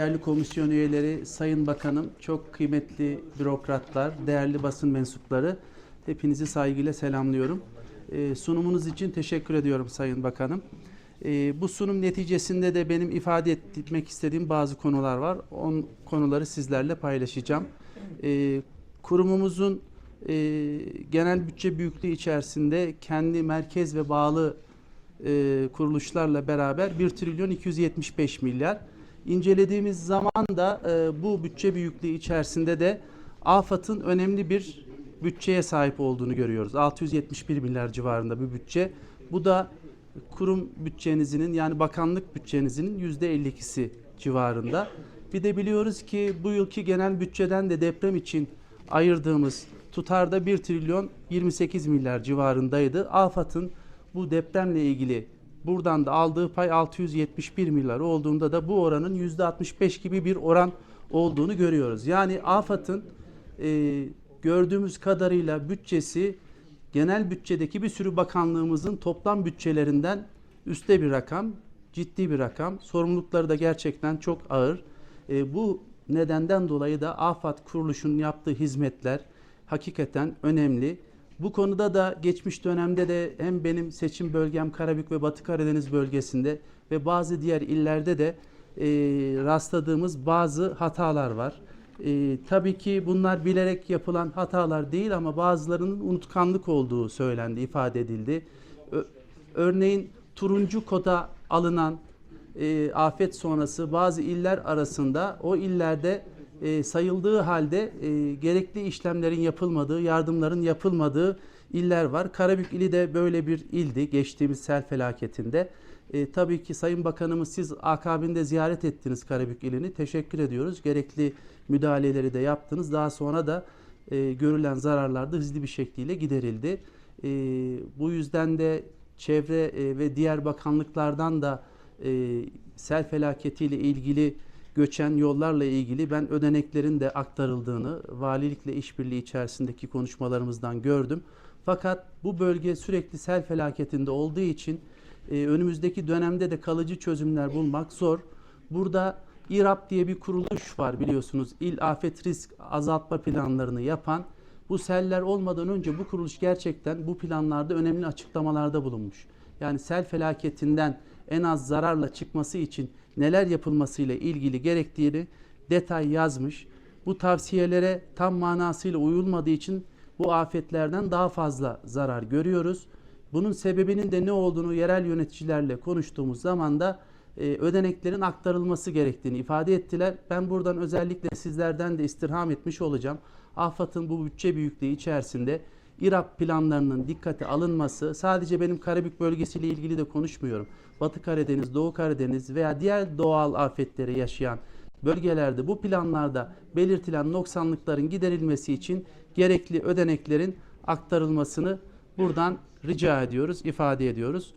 Değerli komisyon üyeleri, Sayın Bakanım, çok kıymetli bürokratlar, değerli basın mensupları, hepinizi saygıyla selamlıyorum. Ee, sunumunuz için teşekkür ediyorum Sayın Bakanım. Ee, bu sunum neticesinde de benim ifade etmek istediğim bazı konular var. On konuları sizlerle paylaşacağım. Ee, kurumumuzun e, genel bütçe büyüklüğü içerisinde kendi merkez ve bağlı e, kuruluşlarla beraber 1 trilyon 275 milyar. İncelediğimiz zaman da e, bu bütçe büyüklüğü içerisinde de AFAD'ın önemli bir bütçeye sahip olduğunu görüyoruz. 671 milyar civarında bir bütçe. Bu da kurum bütçenizin yani bakanlık bütçenizin %52'si civarında. Bir de biliyoruz ki bu yılki genel bütçeden de deprem için ayırdığımız tutarda 1 trilyon 28 milyar civarındaydı. AFAD'ın bu depremle ilgili buradan da aldığı pay 671 milyar olduğunda da bu oranın %65 gibi bir oran olduğunu görüyoruz. Yani AFAD'ın e, gördüğümüz kadarıyla bütçesi genel bütçedeki bir sürü bakanlığımızın toplam bütçelerinden üstte bir rakam, ciddi bir rakam. Sorumlulukları da gerçekten çok ağır. E, bu nedenden dolayı da AFAD kuruluşunun yaptığı hizmetler hakikaten önemli. Bu konuda da geçmiş dönemde de hem benim seçim bölgem Karabük ve Batı Karadeniz bölgesinde ve bazı diğer illerde de e, rastladığımız bazı hatalar var. E, tabii ki bunlar bilerek yapılan hatalar değil ama bazılarının unutkanlık olduğu söylendi, ifade edildi. Ö- örneğin turuncu koda alınan e, afet sonrası bazı iller arasında o illerde e, sayıldığı halde e, gerekli işlemlerin yapılmadığı, yardımların yapılmadığı iller var. Karabük ili de böyle bir ildi geçtiğimiz sel felaketinde. E, tabii ki Sayın Bakanımız siz akabinde ziyaret ettiniz Karabük ilini. Teşekkür ediyoruz. Gerekli müdahaleleri de yaptınız. Daha sonra da e, görülen zararlar da hızlı bir şekilde giderildi. E, bu yüzden de çevre e, ve diğer bakanlıklardan da e, sel felaketiyle ilgili göçen yollarla ilgili ben ödeneklerin de aktarıldığını valilikle işbirliği içerisindeki konuşmalarımızdan gördüm. Fakat bu bölge sürekli sel felaketinde olduğu için e, önümüzdeki dönemde de kalıcı çözümler bulmak zor. Burada İRAP diye bir kuruluş var biliyorsunuz. İl Afet Risk Azaltma Planlarını yapan. Bu seller olmadan önce bu kuruluş gerçekten bu planlarda önemli açıklamalarda bulunmuş. Yani sel felaketinden en az zararla çıkması için neler yapılmasıyla ilgili gerektiğini detay yazmış. Bu tavsiyelere tam manasıyla uyulmadığı için bu afetlerden daha fazla zarar görüyoruz. Bunun sebebinin de ne olduğunu yerel yöneticilerle konuştuğumuz zaman da e, ödeneklerin aktarılması gerektiğini ifade ettiler. Ben buradan özellikle sizlerden de istirham etmiş olacağım. AFAD'ın bu bütçe büyüklüğü içerisinde İRAP planlarının dikkate alınması sadece benim Karabük bölgesiyle ilgili de konuşmuyorum. Batı Karadeniz, Doğu Karadeniz veya diğer doğal afetleri yaşayan bölgelerde bu planlarda belirtilen noksanlıkların giderilmesi için gerekli ödeneklerin aktarılmasını buradan rica ediyoruz, ifade ediyoruz.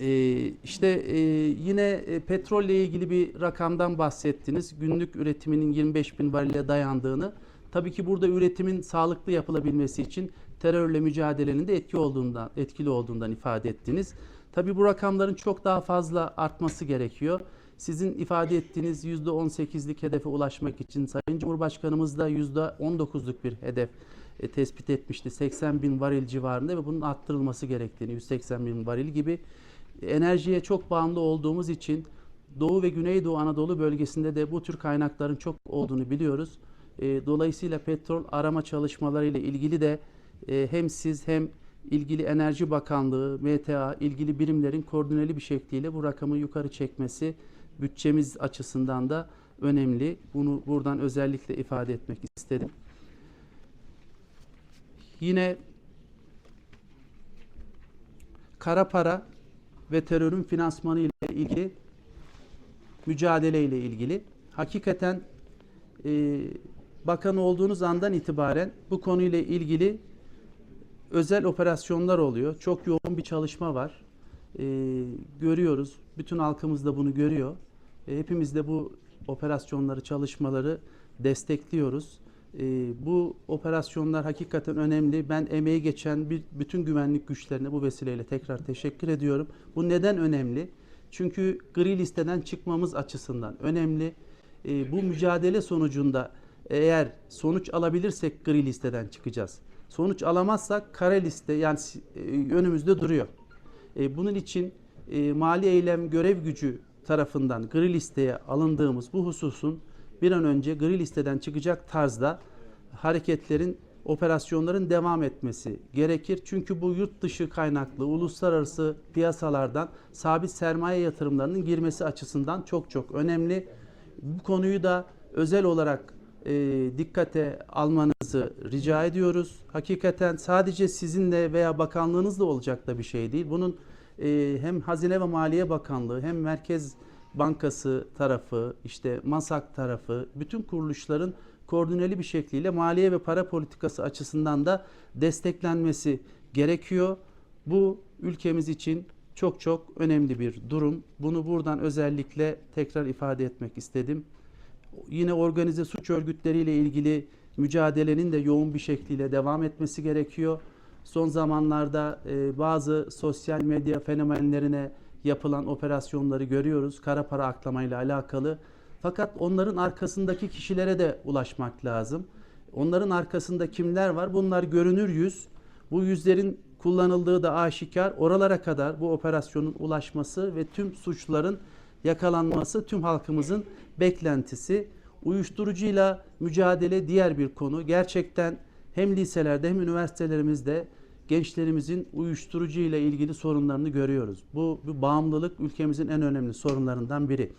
Ee, işte e, yine e, petrolle ilgili bir rakamdan bahsettiniz. Günlük üretiminin 25 bin varile dayandığını. Tabii ki burada üretimin sağlıklı yapılabilmesi için terörle mücadelenin de etki olduğundan, etkili olduğundan ifade ettiniz. Tabii bu rakamların çok daha fazla artması gerekiyor. Sizin ifade ettiğiniz %18'lik hedefe ulaşmak için Sayın Cumhurbaşkanımız da %19'luk bir hedef e, tespit etmişti. 80 bin varil civarında ve bunun arttırılması gerektiğini 180 bin varil gibi enerjiye çok bağımlı olduğumuz için Doğu ve Güneydoğu Anadolu bölgesinde de bu tür kaynakların çok olduğunu biliyoruz. E, dolayısıyla petrol arama çalışmaları ile ilgili de e, hem siz hem ilgili Enerji Bakanlığı, MTA, ilgili birimlerin koordineli bir şekliyle bu rakamı yukarı çekmesi bütçemiz açısından da önemli. Bunu buradan özellikle ifade etmek istedim. Yine kara para ve terörün finansmanı ile ilgili mücadele ile ilgili hakikaten e, bakan olduğunuz andan itibaren bu konuyla ilgili özel operasyonlar oluyor. Çok yoğun bir çalışma var. E, görüyoruz. Bütün halkımız da bunu görüyor. E, hepimiz de bu operasyonları, çalışmaları destekliyoruz. E, bu operasyonlar hakikaten önemli. Ben emeği geçen bir, bütün güvenlik güçlerine bu vesileyle tekrar teşekkür ediyorum. Bu neden önemli? Çünkü gri listeden çıkmamız açısından önemli. E, bu mücadele sonucunda eğer sonuç alabilirsek gri listeden çıkacağız. Sonuç alamazsak kare liste yani e, önümüzde duruyor. E, bunun için e, mali eylem görev gücü tarafından gri listeye alındığımız bu hususun bir an önce gri listeden çıkacak tarzda hareketlerin, operasyonların devam etmesi gerekir. Çünkü bu yurt dışı kaynaklı uluslararası piyasalardan sabit sermaye yatırımlarının girmesi açısından çok çok önemli. Bu konuyu da özel olarak e, dikkate almanızı rica ediyoruz. Hakikaten sadece sizinle veya bakanlığınızla olacak da bir şey değil. Bunun e, hem Hazine ve Maliye Bakanlığı hem Merkez Bankası tarafı, işte MASAK tarafı, bütün kuruluşların koordineli bir şekliyle maliye ve para politikası açısından da desteklenmesi gerekiyor. Bu ülkemiz için çok çok önemli bir durum. Bunu buradan özellikle tekrar ifade etmek istedim. Yine organize suç örgütleriyle ilgili mücadelenin de yoğun bir şekliyle devam etmesi gerekiyor. Son zamanlarda e, bazı sosyal medya fenomenlerine yapılan operasyonları görüyoruz. Kara para aklamayla alakalı. Fakat onların arkasındaki kişilere de ulaşmak lazım. Onların arkasında kimler var? Bunlar görünür yüz. Bu yüzlerin kullanıldığı da aşikar. Oralara kadar bu operasyonun ulaşması ve tüm suçların yakalanması tüm halkımızın beklentisi. Uyuşturucuyla mücadele diğer bir konu. Gerçekten hem liselerde hem üniversitelerimizde gençlerimizin uyuşturucu ile ilgili sorunlarını görüyoruz. Bu, bu bağımlılık ülkemizin en önemli sorunlarından biri.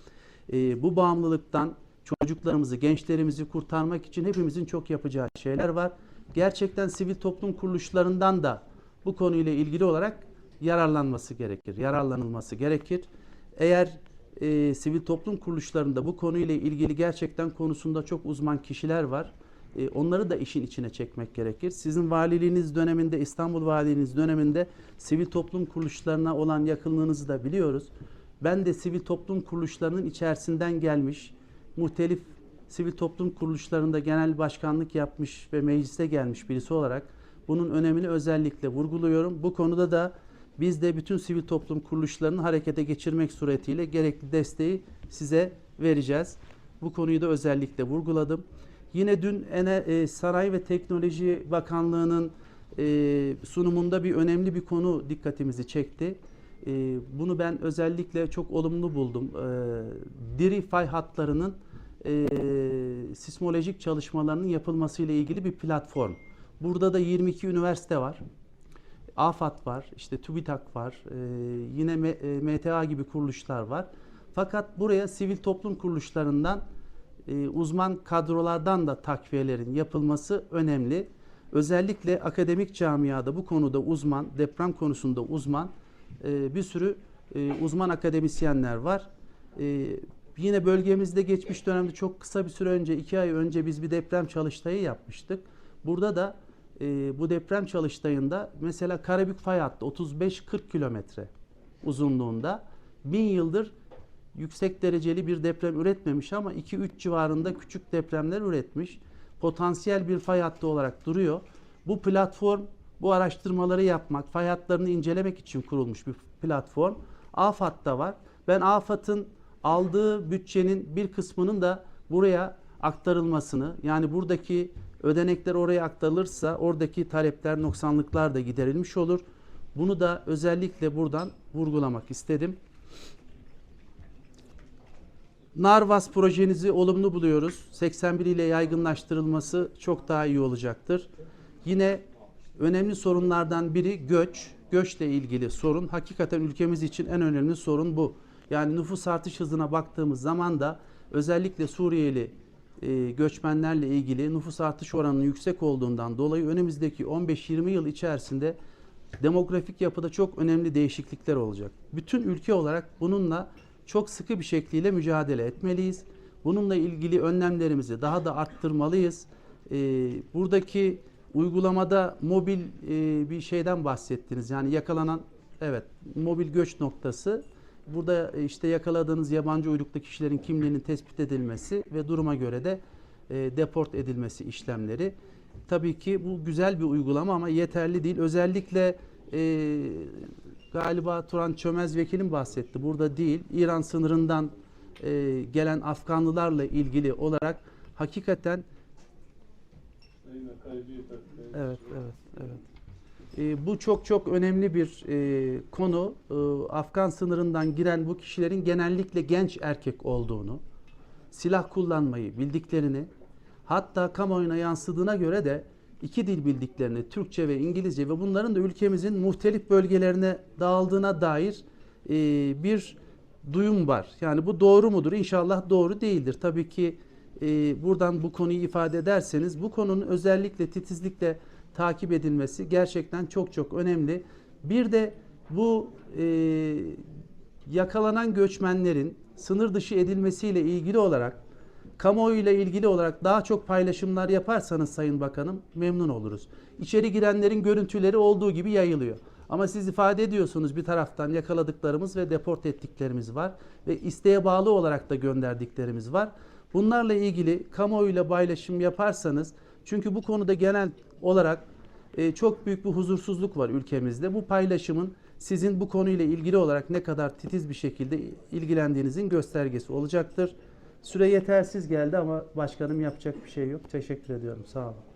Ee, bu bağımlılıktan çocuklarımızı, gençlerimizi kurtarmak için hepimizin çok yapacağı şeyler var. Gerçekten sivil toplum kuruluşlarından da bu konuyla ilgili olarak yararlanması gerekir, yararlanılması gerekir. Eğer e, sivil toplum kuruluşlarında bu konuyla ilgili gerçekten konusunda çok uzman kişiler var. E, onları da işin içine çekmek gerekir. Sizin valiliğiniz döneminde, İstanbul valiliğiniz döneminde sivil toplum kuruluşlarına olan yakınlığınızı da biliyoruz. Ben de sivil toplum kuruluşlarının içerisinden gelmiş, muhtelif sivil toplum kuruluşlarında genel başkanlık yapmış ve meclise gelmiş birisi olarak bunun önemini özellikle vurguluyorum. Bu konuda da biz de bütün sivil toplum kuruluşlarını harekete geçirmek suretiyle gerekli desteği size vereceğiz. Bu konuyu da özellikle vurguladım. Yine dün e, Sanayi ve Teknoloji Bakanlığı'nın e, sunumunda bir önemli bir konu dikkatimizi çekti. E, bunu ben özellikle çok olumlu buldum. Diri fay hatlarının sismolojik çalışmalarının yapılması ile ilgili bir platform. Burada da 22 üniversite var. AFAD var, işte TÜBİTAK var, yine MTA gibi kuruluşlar var. Fakat buraya sivil toplum kuruluşlarından e, uzman kadrolardan da takviyelerin yapılması önemli. Özellikle akademik camiada bu konuda uzman, deprem konusunda uzman e, bir sürü e, uzman akademisyenler var. Yine bölgemizde geçmiş dönemde çok kısa bir süre önce, iki ay önce biz bir deprem çalıştayı yapmıştık. Burada da bu deprem çalıştayında mesela Karabük fay hattı 35-40 kilometre uzunluğunda bin yıldır yüksek dereceli bir deprem üretmemiş ama 2-3 civarında küçük depremler üretmiş. Potansiyel bir fay hattı olarak duruyor. Bu platform bu araştırmaları yapmak, fay hatlarını incelemek için kurulmuş bir platform. AFAD'da var. Ben AFAD'ın aldığı bütçenin bir kısmının da buraya aktarılmasını yani buradaki ödenekler oraya aktarılırsa oradaki talepler, noksanlıklar da giderilmiş olur. Bunu da özellikle buradan vurgulamak istedim. Narvas projenizi olumlu buluyoruz. 81 ile yaygınlaştırılması çok daha iyi olacaktır. Yine önemli sorunlardan biri göç. Göçle ilgili sorun. Hakikaten ülkemiz için en önemli sorun bu. Yani nüfus artış hızına baktığımız zaman da özellikle Suriyeli e, göçmenlerle ilgili nüfus artış oranının yüksek olduğundan dolayı önümüzdeki 15-20 yıl içerisinde demografik yapıda çok önemli değişiklikler olacak. Bütün ülke olarak bununla çok sıkı bir şekliyle mücadele etmeliyiz. Bununla ilgili önlemlerimizi daha da arttırmalıyız. E, buradaki uygulamada mobil e, bir şeyden bahsettiniz. Yani yakalanan evet mobil göç noktası. Burada işte yakaladığınız yabancı uyruklu kişilerin kimliğinin tespit edilmesi ve duruma göre de e, deport edilmesi işlemleri. Tabii ki bu güzel bir uygulama ama yeterli değil. Özellikle e, galiba Turan Çömez vekilim bahsetti. Burada değil. İran sınırından e, gelen Afganlılarla ilgili olarak hakikaten Evet, evet, evet. E, bu çok çok önemli bir e, konu. E, Afgan sınırından giren bu kişilerin genellikle genç erkek olduğunu, silah kullanmayı bildiklerini, hatta kamuoyuna yansıdığına göre de iki dil bildiklerini, Türkçe ve İngilizce ve bunların da ülkemizin muhtelif bölgelerine dağıldığına dair e, bir duyum var. Yani bu doğru mudur? İnşallah doğru değildir. Tabii ki e, buradan bu konuyu ifade ederseniz bu konunun özellikle titizlikle takip edilmesi gerçekten çok çok önemli. Bir de bu e, yakalanan göçmenlerin sınır dışı edilmesiyle ilgili olarak kamuoyuyla ilgili olarak daha çok paylaşımlar yaparsanız Sayın Bakanım memnun oluruz. İçeri girenlerin görüntüleri olduğu gibi yayılıyor. Ama siz ifade ediyorsunuz bir taraftan yakaladıklarımız ve deport ettiklerimiz var ve isteğe bağlı olarak da gönderdiklerimiz var. Bunlarla ilgili kamuoyuyla paylaşım yaparsanız çünkü bu konuda genel olarak e, çok büyük bir huzursuzluk var ülkemizde. Bu paylaşımın sizin bu konuyla ilgili olarak ne kadar titiz bir şekilde ilgilendiğinizin göstergesi olacaktır. Süre yetersiz geldi ama başkanım yapacak bir şey yok. Teşekkür ediyorum. Sağ olun.